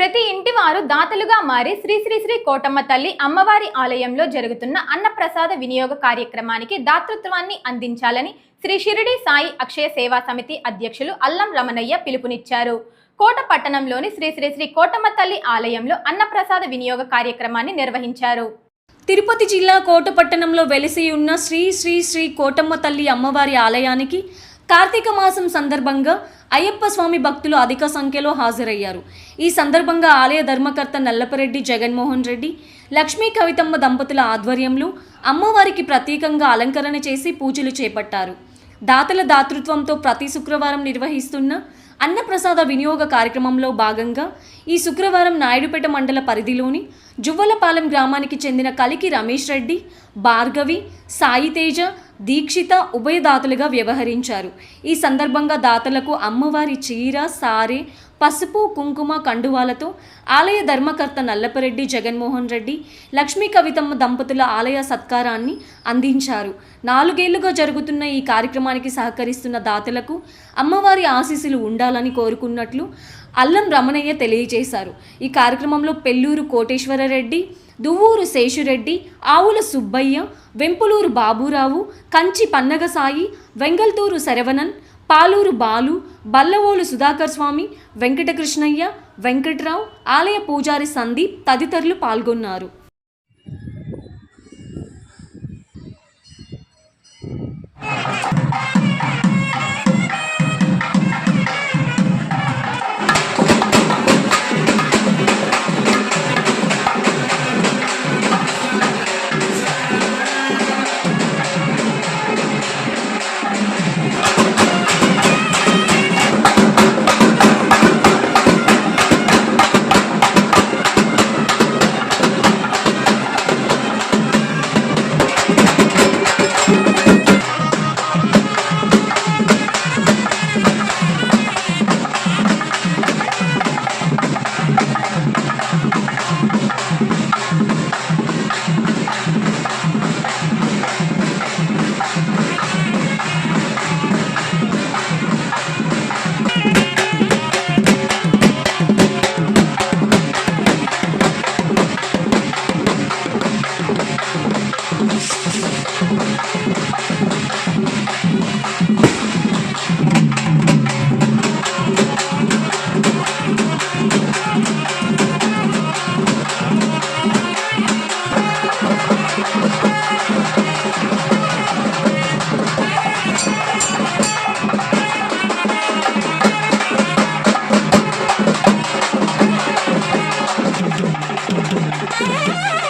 ప్రతి ఇంటి వారు దాతలుగా మారి శ్రీ శ్రీ శ్రీ కోటమ్మ తల్లి అమ్మవారి ఆలయంలో జరుగుతున్న అన్నప్రసాద వినియోగ కార్యక్రమానికి దాతృత్వాన్ని అందించాలని శ్రీ షిరిడి సాయి అక్షయ సేవా సమితి అధ్యక్షులు అల్లం రమణయ్య పిలుపునిచ్చారు. కోట పట్టణంలోని శ్రీ శ్రీ శ్రీ కోటమ్మ తల్లి ఆలయంలో అన్నప్రసాద వినియోగ కార్యక్రమాన్ని నిర్వహించారు. తిరుపతి జిల్లా కోటపట్టణంలో వెలిసి ఉన్న శ్రీ శ్రీ శ్రీ కోటమ్మ తల్లి అమ్మవారి ఆలయానికి కార్తీక మాసం సందర్భంగా అయ్యప్ప స్వామి భక్తులు అధిక సంఖ్యలో హాజరయ్యారు. ఈ సందర్భంగా ఆలయ ధర్మకర్త నల్లపరెడ్డి జగన్మోహన్ రెడ్డి లక్ష్మీ కవితమ్మ దంపతుల ఆధ్వర్యంలో అమ్మవారికి ప్రత్యేకంగా అలంకరణ చేసి పూజలు చేపట్టారు. దాతల దాతృత్వంతో ప్రతి శుక్రవారం నిర్వహిస్తున్న అన్నప్రసాద వినియోగ కార్యక్రమంలో భాగంగా ఈ శుక్రవారం నాయుడుపేట మండల పరిధిలోని జువ్వలపాలెం గ్రామానికి చెందిన కలికి రమేష్ రెడ్డి భార్గవి సాయితేజ దీక్షిత దీక్షిత ఉభయదాతలుగా వ్యవహరించారు. ఈ సందర్భంగా దాతలకు అమ్మవారి చీర సారే పసుపు కుంకుమ కండువాలతో ఆలయ ధర్మకర్త నల్లపరెడ్డి జగన్మోహన్ రెడ్డి లక్ష్మీ కవితమ్మ దంపతుల ఆలయ సత్కారాన్ని అందించారు. నాలుగేళ్ళుగా జరుగుతున్న ఈ కార్యక్రమానికి సహకరిస్తున్న దాతలకు అమ్మవారి ఆశీస్సులు ఉండాలని కోరుకున్నట్లు అల్లం రమణయ్య తెలియజేశారు. ఈ కార్యక్రమంలో పెల్లూరు కోటేశ్వరరెడ్డి దువ్వూరు శేషురెడ్డి ఆవుల సుబ్బయ్య వెంపులూరు బాబురావు కంచి పన్నగసాయి వెంగల్తూరు శరవణన్ పాలూరు బాలు బల్లవోలు సుధాకర్ స్వామి వెంకటకృష్ణయ్య వెంకట్రావు ఆలయ పూజారి సందీప్ తదితరులు పాల్గొన్నారు. Yeah!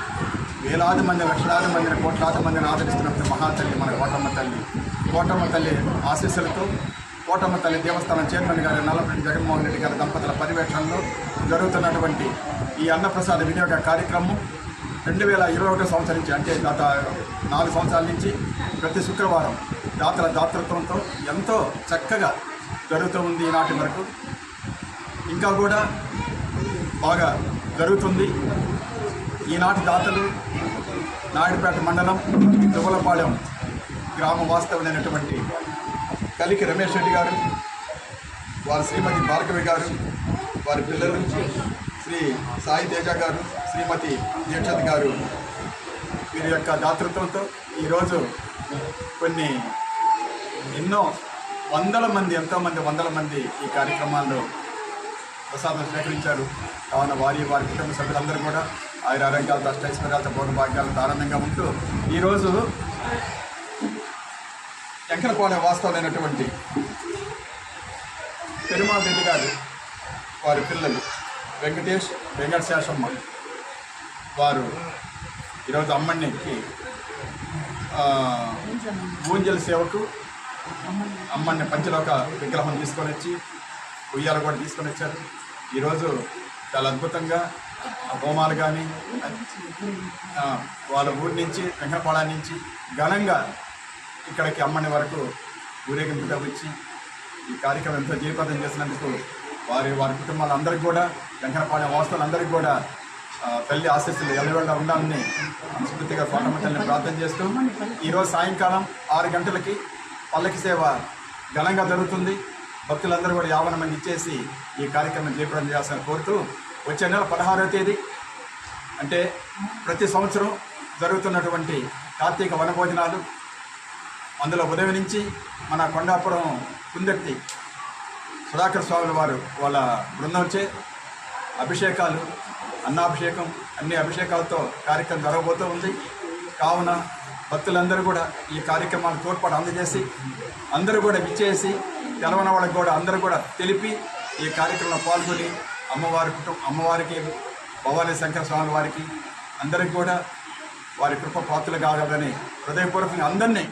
వేలాది మంది లక్షలాది మందిని కోట్లాది మందిని ఆదరిస్తున్నటువంటి మహాతల్లి మన కోటమ్మ తల్లి. కోటమ్మ తల్లి ఆశీస్సులతో కోటమ్మ తల్లి దేవస్థానం చైర్మన్ గారు నల్లపరెడ్డి జగన్మోహన్ రెడ్డి గారి దంపతుల పర్యవేక్షణలో జరుగుతున్నటువంటి ఈ అన్నప్రసాద వినియోగ కార్యక్రమం రెండు వేల ఇరవై ఒకటో సంవత్సరం నుంచి అంటే గత నాలుగు సంవత్సరాల నుంచి ప్రతి శుక్రవారం దాతల దాతృత్వంతో ఎంతో చక్కగా జరుగుతూ ఉంది ఈనాటి వరకు. ఇంకా కూడా బాగా జరుగుతుంది. ఈనాటి దాతలు నాయుడుపేట మండలం దువ్వలపాలెం గ్రామ వాస్తవులైనటువంటి కలికి రమేష్ రెడ్డి గారు వారి శ్రీమతి భార్గవి గారు వారి పిల్లలు శ్రీ సాయి తేజ గారు శ్రీమతి దీక్షత్ గారు వీరి యొక్క దాతృత్వంతో ఈరోజు కొన్ని ఎన్నో వందల మంది ఎంతోమంది వందల మంది ఈ కార్యక్రమాల్లో ప్రసాదం స్వీకరించారు కావున వారి వారి కుటుంబ సభ్యులందరూ కూడా ఆయుర ఆరోగ్యాలతో అష్టైశ్వర్యాలతో భోగ భాగ్యాలతో ఆనందంగా ఉంటూ ఈరోజు ఎంకరపాలెం వాస్తవమైనటువంటి పెరుమాళ్ రెడ్డి గారు వారి పిల్లలు వెంకటేష్ వెంకట శేషమ్మ వారు ఈరోజు అమ్మడికి ఊంజల సేవకు అమ్మని పంచలోక విగ్రహం తీసుకొని వచ్చి ఉయ్యాల కూడా తీసుకొని వచ్చారు. ఈరోజు చాలా అద్భుతంగా హోమాలు కానీ వాళ్ళ ఊరి నుంచి వెంకటపాళ నుంచి ఘనంగా ఇక్కడికి అమ్మని వరకు ఊరేగింపుగా వచ్చి ఈ కార్యక్రమం ఎంతో జయప్రదం చేసినందుకు వారి వారి కుటుంబాలందరికీ కూడా వెంకటపాళెం వాస్తులందరికీ కూడా తల్లి ఆశీస్సులు ఎల్లవెళ్ళ ఉండాలని మనస్ఫూర్తిగా కోటమ్మ తల్లిని ప్రార్థన చేస్తూ ఈరోజు సాయంకాలం ఆరు గంటలకి పల్లకి సేవ ఘనంగా జరుగుతుంది. భక్తులందరూ కూడా యావన మంది ఇచ్చేసి ఈ కార్యక్రమం చేపడం చేయాల్సిన కోరుతూ వచ్చే నెల పదహారవ తేదీ అంటే ప్రతి సంవత్సరం జరుగుతున్నటువంటి కార్తీక వనభోజనాలు. అందులో ఉదయం నుంచి మన కొండాపురం కుందర్తి సుధాకర్ స్వామి వారు వాళ్ళ బృందంచే అభిషేకాలు అన్నాభిషేకం అన్ని అభిషేకాలతో కార్యక్రమం జరగబోతూ ఉంది. కావున భక్తులందరూ కూడా ఈ కార్యక్రమాలు తోడ్పాటు అందజేసి అందరూ కూడా విచ్చేసి తెలవని వాళ్ళకి కూడా అందరూ కూడా తెలిపి ఈ కార్యక్రమంలో పాల్గొని అమ్మవారి కుటుంబ అమ్మవారికి భవానీ శంకర స్వామి వారికి అందరికీ కూడా వారి కృప పాత్రలు కావాలని హృదయపూర్వకంగా అందరినీ